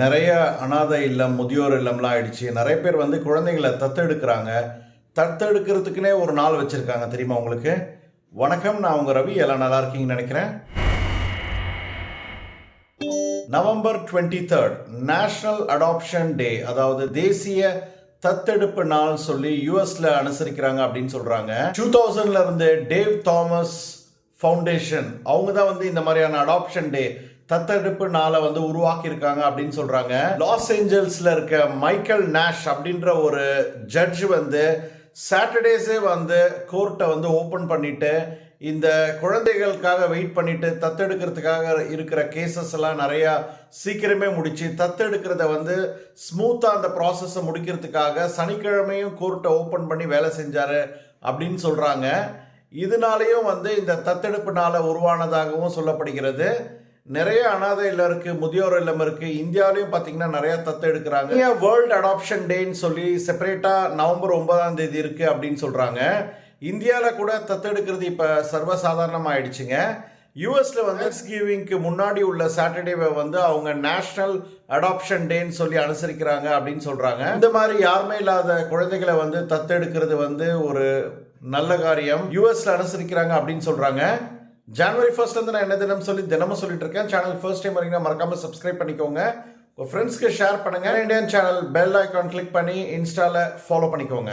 நிறைய அனாதை இல்லம் முதியோர் இல்லம்லாம் ஆயிடுச்சு. நிறைய பேர் வந்து குழந்தைங்கள தத்தெடுக்கிறாங்க. தத்தெடுக்கிறதுக்குனே ஒரு நாள் வச்சுருக்காங்க. தெரியுமா உங்களுக்கு? வணக்கம் நான் உங்கள் ரவி. எல்லாம் நல்லா இருக்கீங்கன்னு நினைக்கிறேன். November twenty third national adoption day அதாவது தேசிய தத்தெடுப்பு நாள் சொல்லி யூஎஸ்ல அனுசரிக்கிறாங்க அப்படின்னு சொல்றாங்க. டூ தௌசண்ட்ல இருந்து டேவ் தாமஸ் ஃபவுண்டேஷன் அவங்க தான் வந்து இந்த மாதிரியான அடாப்ஷன் டே தத்தெடுப்பு நாளை வந்து உருவாக்கியிருக்காங்க அப்படின்னு சொல்றாங்க. லாஸ் ஏஞ்சல்ஸ்ல இருக்க மைக்கேல் நேஷ் அப்படின்ற ஒரு ஜட்ஜ் வந்து சாட்டர்டேஸே வந்து கோர்ட்டை வந்து ஓப்பன் பண்ணிட்டு இந்த குழந்தைகளுக்காக வெயிட் பண்ணிட்டு தத்தெடுக்கிறதுக்காக இருக்கிற கேசஸ் எல்லாம் நிறையா சீக்கிரமே முடிச்சு தத்தெடுக்கிறத வந்து ஸ்மூத்தாக அந்த ப்ராசஸை முடிக்கிறதுக்காக சனிக்கிழமையும் கோர்ட்டை ஓப்பன் பண்ணி வேலை செஞ்சார் அப்படின்னு சொல்கிறாங்க இதனாலேயும் வந்து இந்த தத்தெடுப்பு நாளை உருவானதாகவும் சொல்லப்படுகிறது. நிறைய அனாதை இல்லம் இருக்கு முதியோர் இல்லம் இருக்கு. இந்தியாவிலையும் பார்த்தீங்கன்னா நிறைய தத்து எடுக்கிறாங்க. வேர்ல்டு அடாப்ஷன் டேன்னு சொல்லி செப்பரேட்டாக நவம்பர் ஒன்பதாம் தேதி இருக்கு அப்படின்னு சொல்றாங்க. இந்தியாவில் கூட தத்தெடுக்கிறது இப்போ சர்வசாதாரணமாக ஆயிடுச்சுங்க யூஎஸ்ல வந்து கிவிங்க்கு முன்னாடி உள்ள சாட்டர்டேவை வந்து அவங்க நேஷனல் அடாப்ஷன் டேன்னு சொல்லி அனுசரிக்கிறாங்க அப்படின்னு சொல்றாங்க. இந்த மாதிரி யாருமே இல்லாத குழந்தைகளை வந்து தத்தெடுக்கிறது வந்து ஒரு நல்ல காரியம். யூஎஸ்ல அனுசரிக்கிறாங்க அப்படின்னு சொல்றாங்க. ஜனவரி ஃபர்ஸ்ட்லேருந்து நான் என்ன தினம் சொல்லி தினமும் சொல்லிட்டு இருக்கேன். சேனல் ஃபர்ஸ்ட் டைம் வரீங்கன்னா மறக்காம சப்ஸ்கிரைப் பண்ணிக்கோங்க. உங்கள் ஃப்ரெண்ட்ஸ்க்கு ஷேர் பண்ணுங்கள் Indian channel bell icon click பண்ணி இன்ஸ்டாவில் ஃபாலோ பண்ணிக்கோங்க.